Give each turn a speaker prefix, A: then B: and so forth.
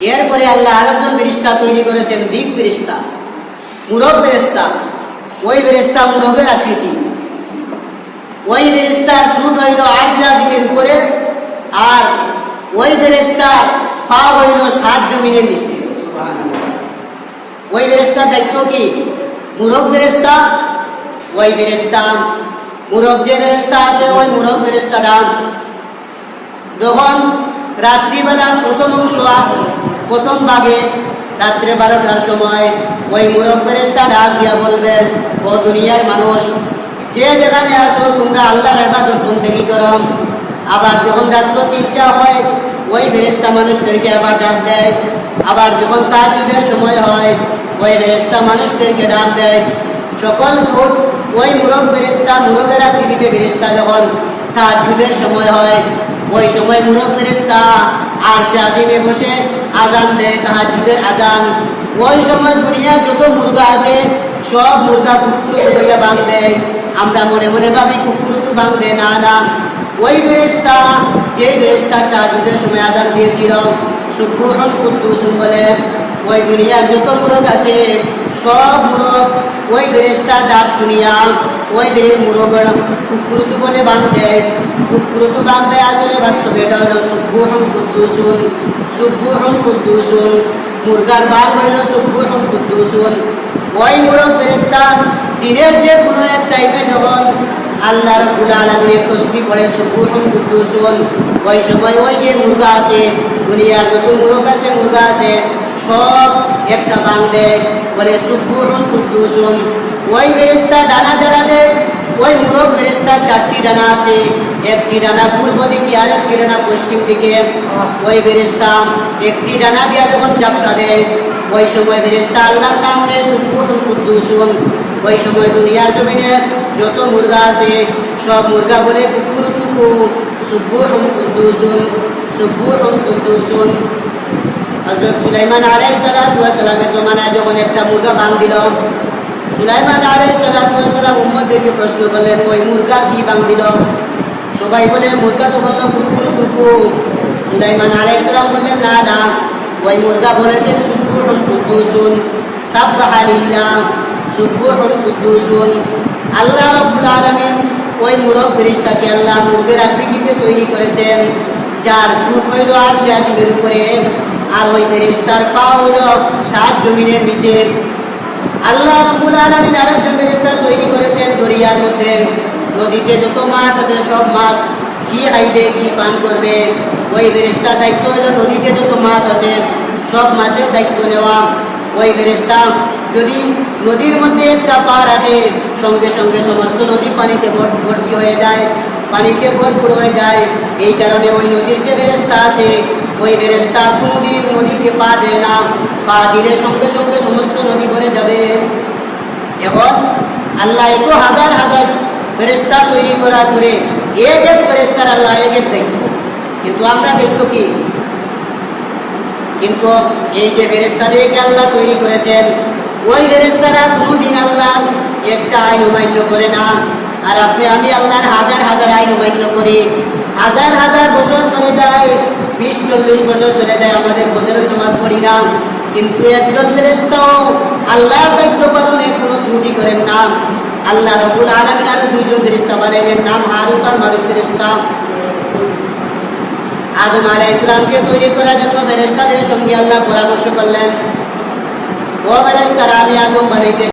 A: এরপরে আল্লাহ আরেকজন ফেরিস্তা তৈরি করেছেন দিক ফেরিস্তা মুরগ ফেরিস্তা ওই ফেরিস্তা মুরবের আকৃতি। ওই ফেরিস্তার শুট হইল আরশা দিকের উপরে আর ওই ফেরিস্তার পা হইল সাত জমিনের নিচে। ওই ফেরিস্তার দায়িত্ব কি? মুরব ফেরিস্তা ওই ফেরিস্তা মুরব যে ফেরিস্তা আছে, ওই মুরব ফেরিস্তা ডান। যখন রাত্রিবেলা প্রথম অংশ প্রথম ভাগে রাত্রে বারোটার সময় ওই মুরগ ফেরেস্তা ডাক দিয়া বলবেন ও দুনিয়ার মানুষ, যে যেখানে আসো তোমরা আল্লাহর এবাদত বন্দেগি করো? আবার যখন রাত্র তিনটা হয়, ওই ফেরেস্তা মানুষদেরকে আবার ডাক দেয়। আবার যখন তার তাজুদের সময় হয়, ওই ফেরেস্তা মানুষদেরকে ডাক দেয়। সকল ওই মুরগ ফেরেস্তা মুরগের আকৃতিতে ফেরেস্তা যখন তাজুদের সময় হয়, ওই সময় মুরগ ফেরেস্তা আর সে আজিমে বসে আজান দেয় তাহার তাহাজুদের আজান। ওই সময় দুনিয়ার যত মুরগা আছে, সব মুরগা কুকুর হইয়া বাঁধ দেয়। আমরা মনে মনে ভাবি কুকুর তো বাঁধ না না। ওই ফেরেস্তা যে ফেরেস্তা তাহাজুদের সময় আজান দিয়েছিল সুকুহন কুদ্দুসুন বলে, ওই দুনিয়ার যত মুরগ আছে, সব মুরগ ওই ফেরেস্তার ডাক শুনিয়া ওই ফেরে মুরগের কুকুরুতু বলে বাঁধে। কুকুরুতু বাঁধে আসলে বাস্তবে এটা হলো সুব্বুহম কুদ্দুসুন সুব্বুহম কুদ্দুসুন। মুরগার বাঘ হইল সুব্বুহম কুদ্দুসুন। ওই মুরগ ফেরেস্তা দিনের যে কোনো এক টাইমে যখন আল্লাহ রব্বুল আলমীর তসবি পড়ে সুব্বুহম কুদ্দুসুন, ওই সময় ওই যে মুরগা আছে, দুনিয়ার যত মুরগ আছে, মুরগা আছে সব একটা বাংদে বলে সুব্বুহম কুদ্দুসুন ওই ফেরেস্তা ডানা যারা দেয় ওই মুরগ ফেরেস্তার চারটি ডানা আছে। একটি ডানা পূর্ব দিকে আর একটি ডানা পশ্চিম দিকে। ওই ফেরেস্তা একটি ডানা দিয়া যখন যাত্রা দেয় ওই সময় ফেরেস্তা আল্লাহর নেয় সুব্বুহম কুদ্দুসুন ওই সময় দুনিয়ার জমিনে যত মুরগা আছে, সব মুরগা বলে কুকুর তুকু সুব্বুহম কুদ্দুসুন সুব্বুহম কুদ্দুসুন হজরত সুলাইমান আলাই সালামের জমানায় যখন একটা মুরগা বাং দিল, সুলাইমান আলাই সালাম উম্মদদেরকে প্রশ্ন করলেন, ওই মুরগা কি বাং দিল? সবাই বলে, মুরগা তো বলল কুকুর কুকু সুলাইমান আলাই সালাম বললেন, না না, ওই মুরগা বলেছেন সুব্বুহন কুদ্দুসুন সাব্বাহালিল্লাহ সুব্বুহন কুদ্দুসুন। আল্লাহ রব্বুল আলামিন ওই মুরগ ফেরিস্তাকে আল্লাহ মুরগের আকৃতিতে তৈরি করেছেন, যার সুট হইল আর সে আজিমের উপরে। আর ওই ফেরিস্তার পা হইল সাত জমিনের নিচে। আল্লাহ রব্বুল আলামিন আরেকজন ফেরিস্তা তৈরি করেছেন দরিয়ার মধ্যে। নদীতে যত মাছ আছে, সব মাছ কি খাইবে, কি পান করবে? ওই ফেরিস্তা দায়িত্ব হইল নদীতে যত মাছ আছে, সব মাছের দায়িত্ব নেওয়া। ওই ফেরিস্তা যদি নদীর মধ্যে একটা পা রাখে, সঙ্গে সঙ্গে সমস্ত নদী পানিতে ভর- ভর্তি হয়ে যায়, পানিতে ভরপুর হয়ে যায়। এই কারণে ওই নদীর যে ফেরেস্তা আছে ওই ফেরেস্তা কোনোদিন নদীকে পা দেয় না। পা দিলে সঙ্গে সঙ্গে সমস্ত নদী ভরে যাবে। এখন আল্লাহ এত হাজার হাজার ফেরেস্তা তৈরি করার পরে এক এক ফেরেস্তার আল্লাহ এক এক দেখত। কিন্তু আমরা দেখতো কি? কিন্তু এই যে ফেরেস্তাদেরকে আল্লাহ তৈরি করেছেন, ওই ফেরেস্তারা কোনোদিন আল্লাহ একটা আইন অমান্য করে না। আর আপনি, আমি আল্লাহর হাজার হাজার আইন অমান্য করি। হাজার হাজার বছর চল্লিশ বছর চলে যায়, আমাদের বদের জমাত পড়ি না। কিন্তু একজন ফেরেস্তাও আল্লাহর দায়িত্ব পালনে কোনো ত্রুটি করেন না। আল্লাহ রবুল আলমিন আরও দুইজন ফেরিস্তা বানাইলেন, নাম হারুত আর মারুত ফেরিস্তা আদম আলাহ ইসলামকে তৈরি করার জন্য ফেরেস্তাদের সঙ্গে আল্লাহ পরামর্শ করলেন। ও ফেরেস্তারা আমি আদম বানাইতে